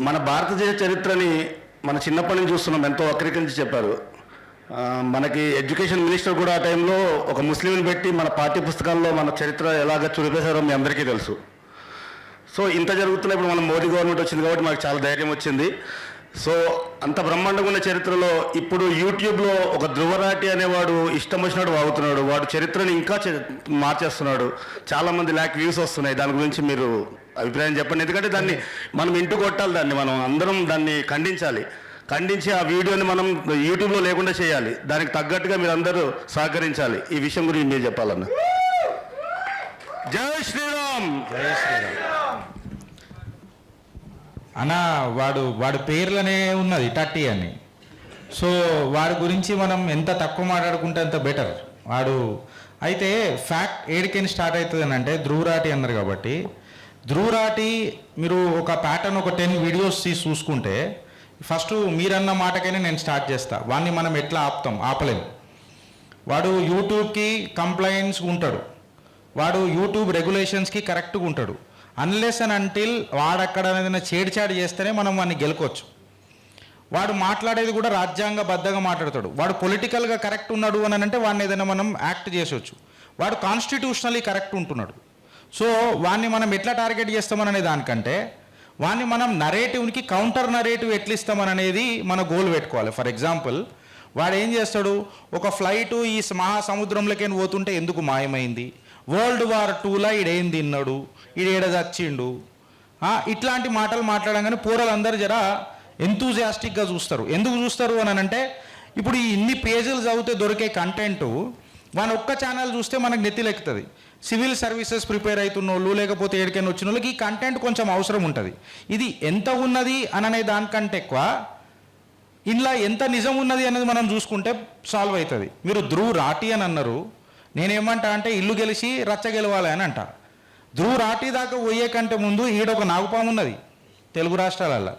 మన భారతదేశ చరిత్రని మన చిన్నప్పటి నుంచి చూస్తున్నాం. ఎంతో వక్రీకరించి చెప్పారు. మనకి ఎడ్యుకేషన్ మినిస్టర్ కూడా ఆ టైంలో ఒక ముస్లింని పెట్టి మన పాఠ్య పుస్తకాల్లో మన చరిత్ర ఎలాగ చూపేశారో మీ అందరికీ తెలుసు. సో ఇంత జరుగుతున్న ఇప్పుడు మన మోడీ గవర్నమెంట్ వచ్చింది కాబట్టి మాకు చాలా ధైర్యం వచ్చింది. సో అంత బ్రహ్మాండంగా ఉన్న చరిత్రలో ఇప్పుడు యూట్యూబ్లో ఒక ధ్రువరాటి అనేవాడు ఇష్టం వచ్చినట్టు వాగుతున్నాడు. వాడు చరిత్రని ఇంకా మార్చేస్తున్నాడు. చాలామంది ల్యాక్ వ్యూస్ వస్తున్నాయి. దాని గురించి మీరు అభిప్రాయం చెప్పండి. ఎందుకంటే దాన్ని మనం ఇంటి కొట్టాలి దాన్ని. మనం అందరం దాన్ని ఖండించాలి. ఖండించి ఆ వీడియోని మనం యూట్యూబ్లో లేకుండా చేయాలి. దానికి తగ్గట్టుగా మీరు అందరూ సహకరించాలి. ఈ విషయం గురించి మీరు చెప్పాలన్న. జై శ్రీరామ్! జై శ్రీరామ్. అనా వాడు వాడు పేర్లనే ఉన్నది టట్టి అని. సో వాడి గురించి మనం ఎంత తక్కువ మాట్లాడుకుంటే అంత బెటర్. వాడు అయితే ఫ్యాక్ట్ ఏడికైనా స్టార్ట్ అవుతుంది అని అంటే ధ్రువరాటి అన్నారు కాబట్టి. ధ్రువరాటి మీరు ఒక ప్యాటర్న్ ఒక టెన్ వీడియోస్ తీసి చూసుకుంటే ఫస్ట్ మీరన్న మాటకైనా నేను స్టార్ట్ చేస్తా. వాడిని మనం ఎట్లా ఆపుతాం? ఆపలేము వాడు యూట్యూబ్కి కంప్లైంట్స్ ఉంటాడు. వాడు యూట్యూబ్ రెగ్యులేషన్స్కి కరెక్ట్గా ఉంటాడు. అన్లెస్ అండ్ అంటిల్ వాడక్కడ ఏదైనా చేడిచాడు చేస్తేనే మనం వాడిని గెలుకోవచ్చు. వాడు మాట్లాడేది కూడా రాజ్యాంగబద్ధంగా మాట్లాడతాడు. వాడు పొలిటికల్గా కరెక్ట్ ఉన్నాడు అని అంటే వాడిని ఏదైనా మనం యాక్ట్ చేసొచ్చు. వాడు కాన్స్టిట్యూషనలీ కరెక్ట్ ఉంటున్నాడు. సో వాడిని మనం ఎట్లా టార్గెట్ చేస్తామననే దానికంటే వాడిని మనం నరేటివ్కి కౌంటర్ నరేటివ్ ఎట్లా ఇస్తామని అనేది మన గోల్ పెట్టుకోవాలి. ఫర్ ఎగ్జాంపుల్ వాడు ఏం చేస్తాడు? ఒక ఫ్లైట్ ఈ మహాసముద్రంలోకి పోతుంటే ఎందుకు మాయమైంది? వరల్డ్ వార్ టూలో ఈడేం తిన్నాడు? ఈడేడ చచ్చిండు? ఇట్లాంటి మాటలు మాట్లాడంగానే పూరలందరూ జర ఎంతూజియాస్టిక్గా చూస్తారు. ఎందుకు చూస్తారు అని అంటే ఇప్పుడు ఈ ఇన్ని పేజీలు చదివితే దొరికే కంటెంట్ మన ఒక్క ఛానల్ చూస్తే మనకు నెత్తిలెక్కుతుంది సివిల్ సర్వీసెస్ ప్రిపేర్ అవుతున్న వాళ్ళు లేకపోతే ఏడికైనా వచ్చిన వాళ్ళకి ఈ కంటెంట్ కొంచెం అవసరం ఉంటుంది. ఇది ఎంత ఉన్నది అని దానికంటే ఎక్కువ ఇందులో ఎంత నిజం ఉన్నది అనేది మనం చూసుకుంటే సాల్వ్ అవుతుంది మీరు ధ్రువ్ రాటి అని అన్నారు నేనేమంటా అంటే ఇల్లు గెలిచి రచ్చ గెలవాలి అని అంట. ధ్రువ్ రాటి దాకా పోయే కంటే ముందు ఈడ ఒక నాగుపాము ఉన్నది తెలుగు రాష్ట్రాలల్లో.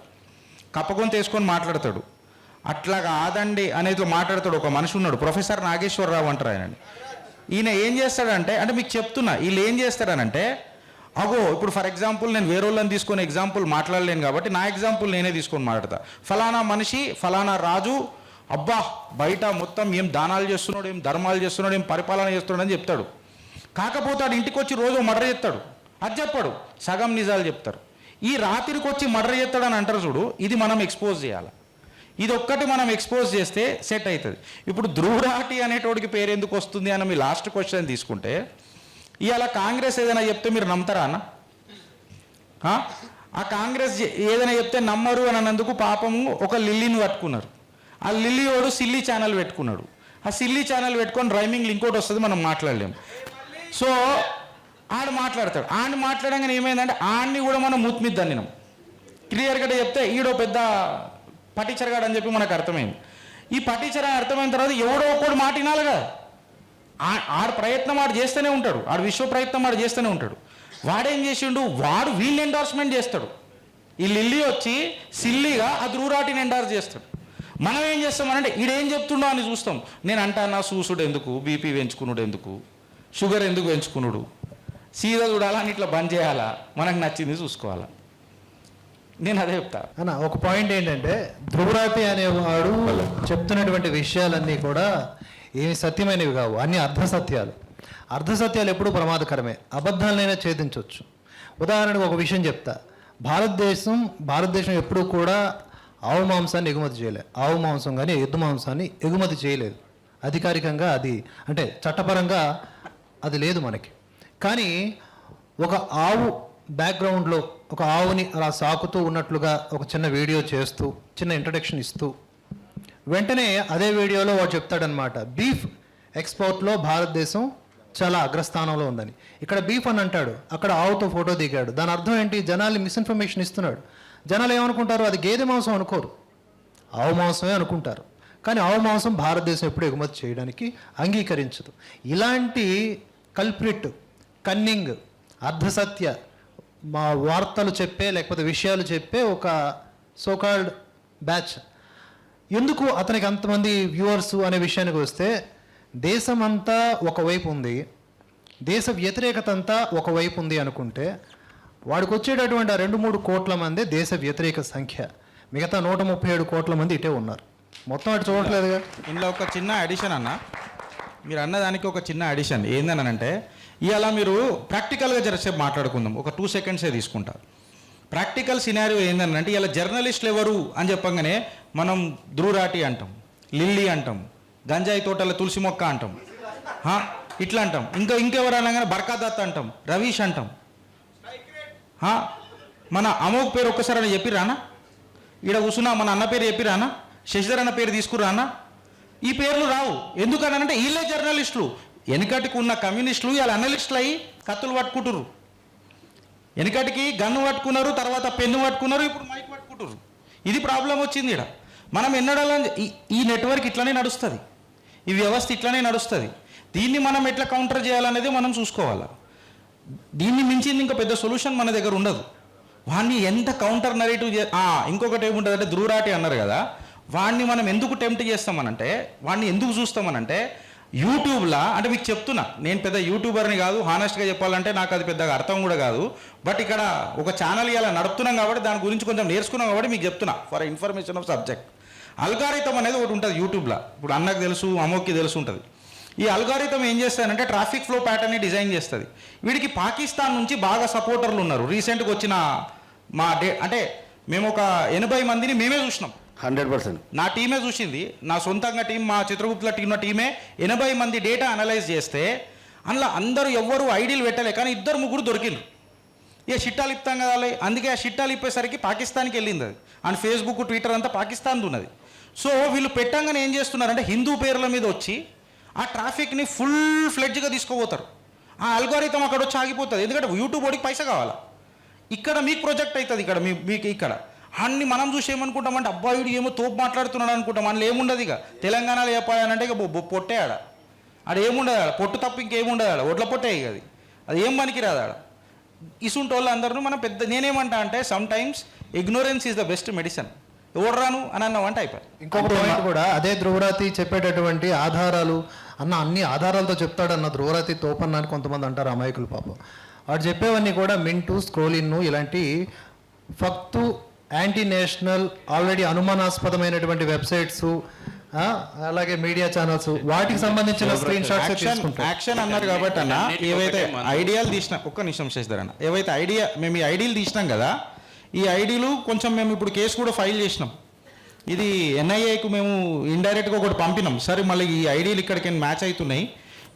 కప్పకొని తీసుకొని మాట్లాడతాడు. అట్లా కాదండి అనేది మాట్లాడతాడు ఒక మనిషి ఉన్నాడు ప్రొఫెసర్ నాగేశ్వరరావు అంటారు ఆయనని. ఈయన ఏం చేస్తాడంటే అంటే మీకు చెప్తున్నా వీళ్ళు ఏం చేస్తారనంటే అగో ఇప్పుడు ఫర్ ఎగ్జాంపుల్ నేను వేరే వాళ్ళని తీసుకొని ఎగ్జాంపుల్ మాట్లాడలేను కాబట్టి నా ఎగ్జాంపుల్ నేనే తీసుకొని మాట్లాడతా. ఫలానా మనిషి ఫలానా రాజు అబ్బా బయట మొత్తం ఏం దానాలు చేస్తున్నాడు ఏం ధర్మాలు చేస్తున్నాడు ఏం పరిపాలన చేస్తున్నాడు అని చెప్తాడు. కాకపోతే ఆడు ఇంటికి వచ్చి రోజు మర్డర్ చేస్తాడు. అది చెప్పాడు. సగం నిజాలు చెప్తారు. ఈ రాత్రికి వచ్చి మర్డర్ చేస్తాడు అని అంటారు చూడు ఇది మనం ఎక్స్పోజ్ చేయాలి. ఇది ఒక్కటి మనం ఎక్స్పోజ్ చేస్తే సెట్ అవుతుంది ఇప్పుడు ధ్రువరాటి అనేటోడికి పేరు ఎందుకు వస్తుంది అని మీ లాస్ట్ క్వశ్చన్ తీసుకుంటే ఇవాళ కాంగ్రెస్ ఏదైనా చెప్తే మీరు నమ్ముతారా అన్న? ఆ? కాంగ్రెస్ ఏదైనా చెప్తే నమ్మరు అని అన్నందుకు పాపము ఒక లిల్లీని పట్టుకున్నారు. ఆ లిల్లీ వాడు సిల్లీ ఛానల్ పెట్టుకున్నాడు. ఆ సిల్లీ ఛానల్ పెట్టుకొని రైమింగ్ ఇంకోటి వస్తుంది మనం మాట్లాడలేం. సో ఆడు మాట్లాడతాడు. ఆడిని మాట్లాడంగానే ఏమైందంటే ఆడిని కూడా మనం మూత్మిద్దాం క్లియర్గా క్లియర్ చెప్తే ఈడో పెద్ద పటిచరగాడు అని చెప్పి మనకు అర్థమైంది. ఈ పటిచర అర్థమైన తర్వాత ఎవడో ఒకడు మాట వినాలి కదా. ఆ- ఆడు ప్రయత్నం ఆడు చేస్తూనే ఉంటాడు. ఆడు విశ్వ ప్రయత్నం ఆడు చేస్తూనే ఉంటాడు. వాడేం చేసిండు? వాడు వీళ్ళు ఎండార్స్మెంట్ చేస్తాడు. ఈ లిల్లీ వచ్చి సిల్లీగా ఆ ధ్రూరాటిని ఎండార్స్ చేస్తాడు. మనం ఏం చేస్తామనంటే ఈడేం చెప్తుండో అని చూస్తాం. నేను అంటానా సూసుడు ఎందుకు? బీపీ పెంచుకున్నాడు ఎందుకు? షుగర్ ఎందుకు పెంచుకున్నాడు? సీదా చూడాలా? అని ఇట్లా బంద్ చేయాలా? మనకు నచ్చింది చూసుకోవాలా? నేను అదే చెప్తా. అన్న ఒక పాయింట్ ఏంటంటే ధ్రువరాటి అనేవాడు చెప్తున్నటువంటి విషయాలన్నీ కూడా ఏమి సత్యమైనవి కావు. అన్ని అర్ధసత్యాలు. అర్ధసత్యాలు ఎప్పుడూ ప్రమాదకరమే. అబద్ధాలనైనా ఛేదించవచ్చు. ఉదాహరణకు ఒక విషయం చెప్తా. భారతదేశం భారతదేశం ఎప్పుడూ కూడా ఆవు మాంసాన్ని ఎగుమతి చేయలేదు ఆవు మాంసం కానీ ఎద్దు మాంసాన్ని ఎగుమతి చేయలేదు. అధికారికంగా అది అంటే చట్టపరంగా అది లేదు మనకి. కానీ ఒక ఆవు బ్యాక్గ్రౌండ్లో ఒక ఆవుని అలా సాకుతూ ఉన్నట్లుగా ఒక చిన్న వీడియో చేస్తూ చిన్న ఇంట్రడక్షన్ ఇస్తూ వెంటనే అదే వీడియోలో వాడు చెప్తాడనమాట బీఫ్ ఎక్స్పోర్ట్లో భారతదేశం చాలా అగ్రస్థానంలో ఉందని. ఇక్కడ బీఫ్ అని అంటాడు అక్కడ ఆవుతో ఫోటో దిగాడు. దాని అర్థం ఏంటి? జనాల్ని మిస్ఇన్ఫర్మేషన్ ఇస్తున్నాడు. జనాలు ఏమనుకుంటారు? అది గేదె మాంసం అనుకోరు. ఆవు మాంసమే అనుకుంటారు. కానీ ఆవు మాంసం భారతదేశం ఎప్పుడు ఎగుమతి చేయడానికి అంగీకరించదు. ఇలాంటి కల్ప్రిట్ కన్నింగ్ అర్ధసత్య మా వార్తలు చెప్పే లేకపోతే విషయాలు చెప్పే ఒక సోకాల్డ్ బ్యాచ్ ఎందుకు అతనికి అంతమంది వ్యూవర్స్ అనే విషయానికి వస్తే దేశం అంతా ఒకవైపు ఉంది. దేశ వ్యతిరేకత అంతా ఒకవైపు ఉంది అనుకుంటే వాడికి వచ్చేటటువంటి ఆ రెండు మూడు కోట్ల మంది దేశ వ్యతిరేక సంఖ్య. మిగతా నూట ముప్పై ఏడు కోట్ల మంది ఇటే ఉన్నారు. మొత్తం అటు చూడట్లేదుగా? ఇందులో ఒక చిన్న అడిషన్ అన్న. మీరు అన్నదానికి ఒక చిన్న అడిషన్ ఏందనంటే ఇవాళ మీరు ప్రాక్టికల్గా జరసేపు మాట్లాడుకుందాం. ఒక టూ సెకండ్సే తీసుకుంటా. ప్రాక్టికల్ సినారియో ఏందనంటే ఇలా జర్నలిస్టులు ఎవరు అని చెప్పంగానే మనం ధ్రువరాటి అంటాం లిల్లీ అంటాం గంజాయి తోటల తులసి మొక్క అంటాం ఇట్లా అంటాం. ఇంకా ఇంకెవరు అనగానే బర్కాదత్ అంటాం రవీష్ అంటాం. మన అమోక్ పేరు ఒక్కసారి చెప్పిరానా ఈడ కూర్చున్నా మన అన్న పేరు చెప్పిరానా శశిధర్ అన్న పేరు తీసుకురానా ఈ పేర్లు రావు. ఎందుకనంటే వీళ్ళే జర్నలిస్టులు. వెనకటికి ఉన్న కమ్యూనిస్టులు ఇలా అనలిస్టులు అయ్యి కత్తులు పట్టుకుంటురు వెనకటికి గన్ను పట్టుకున్నారు తర్వాత పెన్ను పట్టుకున్నారు ఇప్పుడు మైక్ పట్టుకుంటురు ఇది ప్రాబ్లం వచ్చింది ఇక్కడ మనం ఎన్నడాలని ఈ- ఈ నెట్వర్క్ ఇట్లానే నడుస్తుంది. ఈ వ్యవస్థ ఇట్లానే నడుస్తుంది. దీన్ని మనం ఎట్లా కౌంటర్ చేయాలనేది మనం చూసుకోవాలి? దీన్ని మించింది ఇంకా పెద్ద సొల్యూషన్ మన దగ్గర ఉండదు. వాడిని ఎంత కౌంటర్ నరేటివ్ చే ఇంకొకటి ఏముంటుంది అంటే ధ్రువరాటి అన్నారు కదా. వాడిని మనం ఎందుకు టెంప్ట్ చేస్తామనంటే వాడిని ఎందుకు చూస్తామనంటే యూట్యూబ్లా అంటే మీకు చెప్తున్నా నేను పెద్ద యూట్యూబర్ని కాదు హానెస్ట్గా చెప్పాలంటే నాకు అది పెద్దగా అర్థం కూడా కాదు. బట్ ఇక్కడ ఒక ఛానల్ ఇలా నడుపుతున్నాం కాబట్టి దాని గురించి కొంచెం నేర్చుకున్నాం కాబట్టి మీకు చెప్తున్నా for information of subject algorithm అనేది ఒకటి ఉంటుంది యూట్యూబ్లో ఇప్పుడు అన్నకు తెలుసు అమ్మోకి తెలుసు ఉంటుంది. ఈ అల్గారిథం ఏం చేస్తానంటే ట్రాఫిక్ ఫ్లో ప్యాటర్న్ని డిజైన్ చేస్తుంది. వీడికి పాకిస్తాన్ నుంచి బాగా సపోర్టర్లు ఉన్నారు. రీసెంట్గా వచ్చిన మా డే అంటే మేము ఒక ఎనభై మందిని మేమే చూసినాం. Hundred percent. నా టీమే చూసింది. నా సొంతంగా టీం మా చిత్రగుప్తుల టీం ఉన్న టీమే ఎనభై మంది డేటా అనలైజ్ చేస్తే అందులో అందరూ ఎవ్వరు ఐడీలు పెట్టలే కానీ ఇద్దరు ముగ్గురు దొరికిండ్రు. ఇక షిట్టాలు ఇప్తాం కదా. అందుకే ఆ షిట్టాలు ఇప్పేసరికి పాకిస్తాన్కి వెళ్ళింది అది. అండ్ ఫేస్బుక్ ట్విట్టర్ అంతా పాకిస్తాన్ది ఉన్నది. సో వీళ్ళు పెట్టంగానే ఏం చేస్తున్నారంటే హిందూ పేర్ల మీద వచ్చి ఆ ట్రాఫిక్ని ఫుల్ ఫ్లెడ్జ్గా తీసుకుపోతారు. ఆ అల్గోరితం అక్కడ వచ్చి ఆగిపోతుంది. ఎందుకంటే యూట్యూబ్ వాడికి పైసా కావాలా? ఇక్కడ మీకు ప్రొజెక్ట్ అవుతుంది ఇక్కడ మీ మీకు ఇక్కడ. అన్ని మనం చూసి ఏమనుకుంటామంటే అబ్బాయిడు ఏమో తోపు మాట్లాడుతున్నాడు అనుకుంటాం. అందులో ఏముండదు ఇక. తెలంగాణలో చెప్పాలంటే ఇక పొట్టే ఆడ. ఆడ ఏముండదు ఆడ. పొట్టు తప్ప ఇంకేముండదు ఆడ. ఒడ్ల పొట్టే ఇక అది. అది ఏం పనికి రాదు ఆడ. ఇసుంటి వాళ్ళు అందరూ మనం పెద్ద నేనేమంటా అంటే sometimes ignorance is the best medicine ఎవడు రాను అని అన్నామంటే అయిపోయి ఇంకొక పాయింట్ కూడా అదే ధ్రువరాతి చెప్పేటటువంటి ఆధారాలు అన్న అన్ని ఆధారాలతో చెప్తాడన్న ధ్రువరాతి తోపన్న అని కొంతమంది అంటారు అమాయకులు పాపం. వాడు చెప్పేవన్నీ కూడా మింటు స్క్రోలిన్ ఇలాంటి ఫక్తు యాంటీ నేషనల్ ఆల్రెడీ అనుమానాస్పదమైనటువంటి వెబ్సైట్స్ అలాగే మీడియా ఛానల్స్ వాటికి సంబంధించిన స్క్రీన్ షాట్స్ యాక్షన్ అన్నారు కాబట్టి అన్న ఏవైతే ఐడియాలు తీసిన ఒక్క నిమిషం చేస్తారు అన్న ఏవైతే ఐడియా మేము ఈ ఐడియాలు తీసినాం కదా ఈ ఐడీలు కొంచెం మేము ఇప్పుడు కేసు కూడా ఫైల్ చేసినాం. ఇది ఎన్ఐఏకు మేము ఇండైరెక్ట్గా ఒకటి పంపినాం. సరే మళ్ళీ ఈ ఐడీలు ఇక్కడికి మ్యాచ్ అవుతున్నాయి.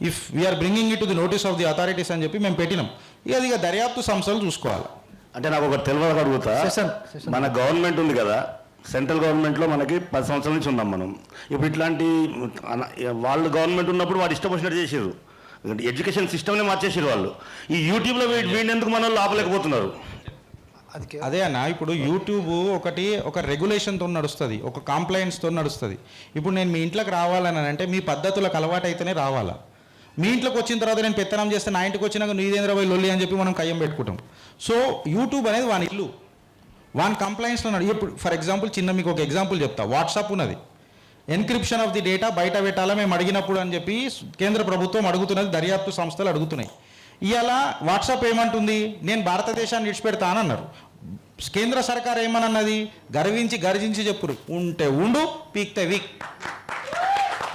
If we are bringing it to the notice of the authorities అని చెప్పి మేము పెట్టినాం. ఇక అది ఇక దర్యాప్తు సంస్థలు చూసుకోవాలి. అంటే నాకు ఒకటి తెలియక అడుగుతా. మన గవర్నమెంట్ ఉంది కదా సెంట్రల్ గవర్నమెంట్లో మనకి పది సంవత్సరాల నుంచి ఉన్నాం మనం. ఇప్పుడు ఇట్లాంటి వాళ్ళు గవర్నమెంట్ ఉన్నప్పుడు వాడు ఇష్టం వచ్చినట్టు చేసారు ఎడ్యుకేషన్ సిస్టమ్నే మార్చేసారు వాళ్ళు. ఈ యూట్యూబ్లో వీడిని ఎందుకు మన వాళ్ళు ఆపలేకపోతున్నారు. అదే అన్న ఇప్పుడు యూట్యూబ్ ఒకటి ఒక రెగ్యులేషన్తో నడుస్తుంది ఒక కాంప్లైంట్స్తో నడుస్తుంది. ఇప్పుడు నేను మీ ఇంట్లోకి రావాలని అంటే మీ పద్ధతులకు అలవాటు అయితేనే రావాలా? మీ ఇంట్లోకి వచ్చిన తర్వాత నేను పెత్తనం చేస్తే నా ఇంటికి వచ్చినాక నీదేంద్ర పోయి లొల్లి అని చెప్పి మనం కయ్యం పెట్టుకుంటాం. సో యూట్యూబ్ అనేది వాని ఇల్లు. వాని కంప్లైంట్స్లో ఇప్పుడు ఫర్ ఎగ్జాంపుల్ చిన్న మీకు ఒక ఎగ్జాంపుల్ చెప్తా. వాట్సాప్ ఉన్నది. ఎన్క్రిప్షన్ ఆఫ్ ది డేటా బయట పెట్టాలా? మేము అడిగినప్పుడు అని చెప్పి కేంద్ర ప్రభుత్వం అడుగుతున్నది దర్యాప్తు సంస్థలు అడుగుతున్నాయి. ఇవాళ వాట్సాప్ ఏమంటుంది? నేను భారతదేశాన్ని విడిచిపెడతానన్నారు. కేంద్ర సర్కార్ ఏమనన్నది? గర్వించి గర్జించి చెప్పురు. ఉంటే ఉండు పీక్తే వీక్.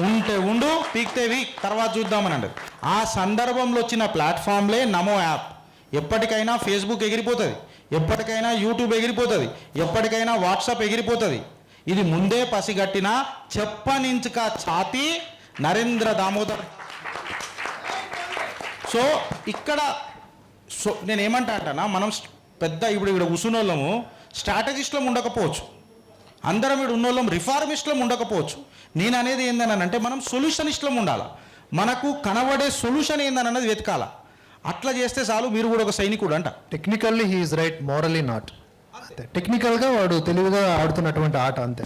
ఉంటే ఉండు పీక్తే వీక్. తర్వాత చూద్దామని అంటారు ఆ సందర్భంలో వచ్చిన ప్లాట్ఫామ్లే నమో యాప్. ఎప్పటికైనా ఫేస్బుక్ ఎగిరిపోతుంది. ఎప్పటికైనా యూట్యూబ్ ఎగిరిపోతుంది. ఎప్పటికైనా వాట్సాప్ ఎగిరిపోతుంది. ఇది ముందే పసిగట్టిన చెప్పనించుక ఛాతి నరేంద్ర దామోదర్ సో ఇక్కడ సో నేను ఏమంటా అంటానా మనం పెద్ద ఇప్పుడు ఇక్కడ కూర్చున్నోళ్ళము స్ట్రాటజిస్ట్లో ఉండకపోవచ్చు. అందరం ఇక్కడ ఉన్నోళ్ళం రిఫార్మిస్ట్లో ఉండకపోవచ్చు. నేను అనేది ఏందని అంటే మనం సొల్యూషనిస్ట్లో ఉండాలి. మనకు కనబడే సొల్యూషన్ ఏందని అన్నది వెతకాల. అట్లా చేస్తే చాలు మీరు కూడా ఒక సైనికుడు అంట. Technically he is right morally not టెక్నికల్గా వాడు తెలివిగా ఆడుతున్నటువంటి ఆట అంతే.